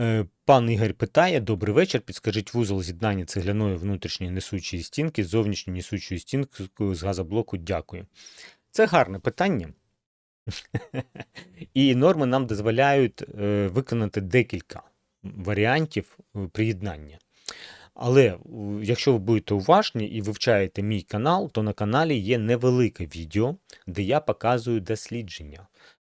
Е, Пан Ігор питає: Добрий вечір. Підскажіть вузол з'єднання цегляної внутрішньої несучої стінки з зовнішньою несучою стінкою з газоблоку. Дякую. Це гарне питання. І норми нам дозволяють е, виконати декілька варіантів е, приєднання. Але якщо ви будете уважні і вивчаєте мій канал, то на каналі є невелике відео, де я показую дослідження.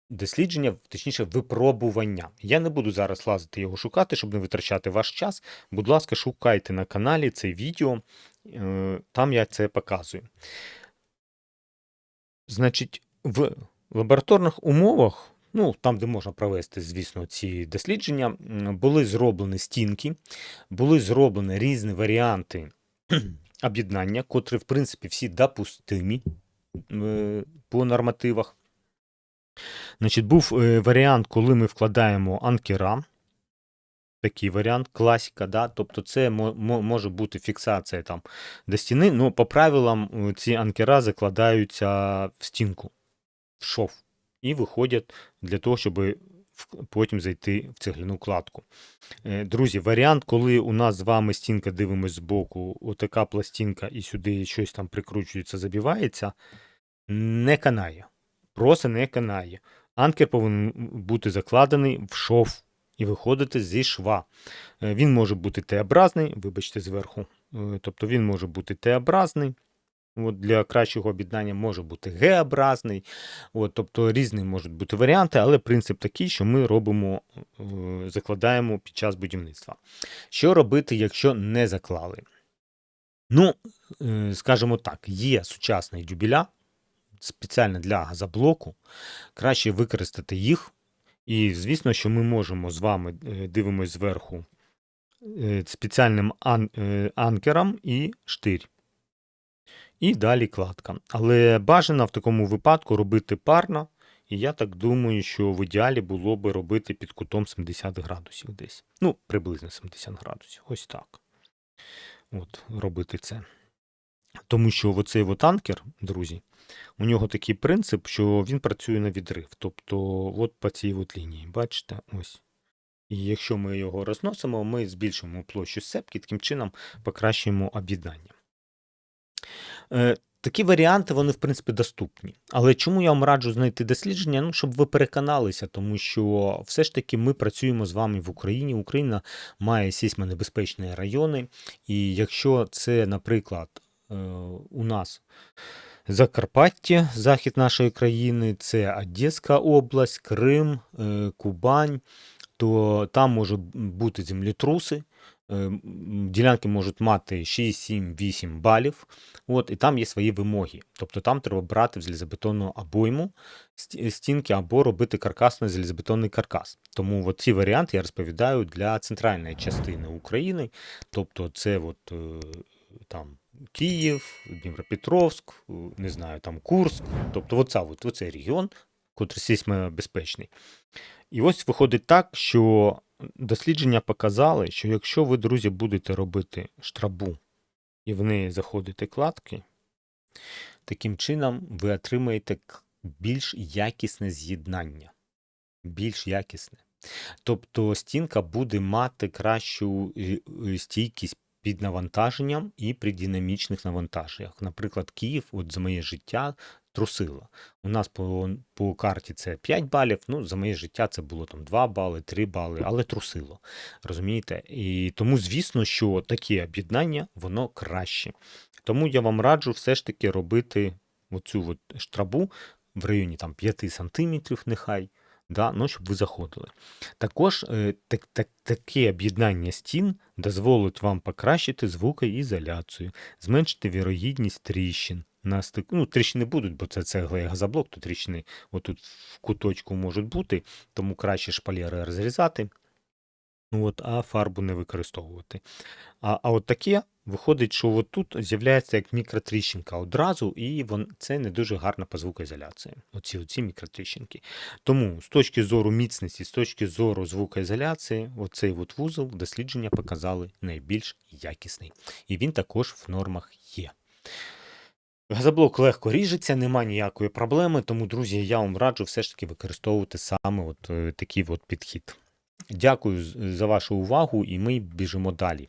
Дослідження, точніше, випробування. Я не буду зараз лазити його шукати, щоб не витрачати ваш час. Будь ласка, шукайте на каналі це відео, е, там я це показую. Значить, в лабораторних умовах, ну там, де можна провести, звісно, ці дослідження, були зроблені стінки, були зроблені різні варіанти об'єднання, котрі, в принципі, всі допустимі е, по нормативах. Значить, був е, варіант, коли ми вкладаємо анкера. Такий варіант, класика, да? тобто це мо- мо- може бути фіксація там до стіни, але по правилам е, ці анкера закладаються в стінку, в шов, і виходять для того, щоб потім зайти в цегляну кладку. Е, Друзі, варіант, коли у нас з вами стінка дивимось збоку, отака пластинка, і сюди щось там прикручується, забивається, не канає. Просто не канає. Анкер повинен бути закладений в шов і виходити зі шва. Е, Він може бути Т-образний, вибачте, зверху. Е, Тобто він може бути Т-образний. От для кращого об'єднання може бути Г-образний. Тобто різні можуть бути варіанти, але принцип такий, що ми робимо, е, закладаємо під час будівництва. Що робити, якщо не заклали? Ну, скажімо так, є сучасний дюбеля спеціально для газоблоку. Краще використати їх. І звісно, що ми можемо з вами е, дивимось зверху е, спеціальним ан- е, анкером і штирь. І далі кладка. Але бажано в такому випадку робити парно. І я так думаю, що в ідеалі було би робити під кутом 70 градусів десь. Ну, приблизно 70 градусів. Ось так. От, робити це. Тому що оцей от анкер, друзі, у нього такий принцип, що він працює на відрив. Тобто, от по цій от лінії, бачите, ось. І якщо ми його розносимо, ми збільшуємо площу сепки, таким чином покращуємо об'єднання. Е, Такі варіанти, вони, в принципі, доступні. Але чому я вам раджу знайти дослідження? Ну, щоб ви переконалися, тому що все ж таки ми працюємо з вами в Україні. Україна має сейсмонебезпечні райони. І якщо це, наприклад, у нас Закарпаття, захід нашої країни, це Одеська область, Крим, е, Кубань, то там можуть бути землетруси. е, Ділянки можуть мати 6, 7, 8 балів. От, і там є свої вимоги. Тобто там треба брати в залізобетонну обойму стінки або робити каркасний залізобетонний каркас. Тому от ці варіанти я розповідаю для центральної частини України. Тобто це от, е, там Київ, Дніпропетровськ, е, не знаю, там Курск. Тобто оця, оцей регіон, котрий сейсмобезпечний. І ось виходить так, що дослідження показали, що якщо ви, друзі, будете робити штрабу і в неї заходите кладки, таким чином ви отримаєте більш якісне з'єднання. Більш якісне. Тобто стінка буде мати кращу е, е, стійкість під навантаженням і при динамічних навантаженнях. Наприклад, Київ, от за моє життя, трусило. У нас по, по карті це 5 балів, ну за моє життя це було там 2 бали, 3 бали, але трусило. Розумієте? І тому, звісно, що таке об'єднання, воно краще. Тому я вам раджу все ж таки робити оцю от штрабу в районі там 5 сантиметрів, нехай, да, ну, щоб ви заходили. Також е, так, так, таке об'єднання стін дозволить вам покращити звукоізоляцію, зменшити вірогідність тріщин. На стик... Ну, тріщини будуть, бо це цегла і газоблок, то тріщини отут в куточку можуть бути, тому краще шпалери розрізати, ну, от, а фарбу не використовувати. А, а от таке виходить, що от тут з'являється як мікротріщинка одразу, і вон, це не дуже гарно по звукоізоляції. Оці, оці мікротріщинки. Тому з точки зору міцності, з точки зору звукоізоляції, оцей от вузол дослідження показали найбільш якісний. І він також в нормах є. Газоблок легко ріжеться, нема ніякої проблеми, тому, друзі, я вам раджу все ж таки використовувати саме от, е, такий от підхід. Дякую за вашу увагу, і ми біжимо далі.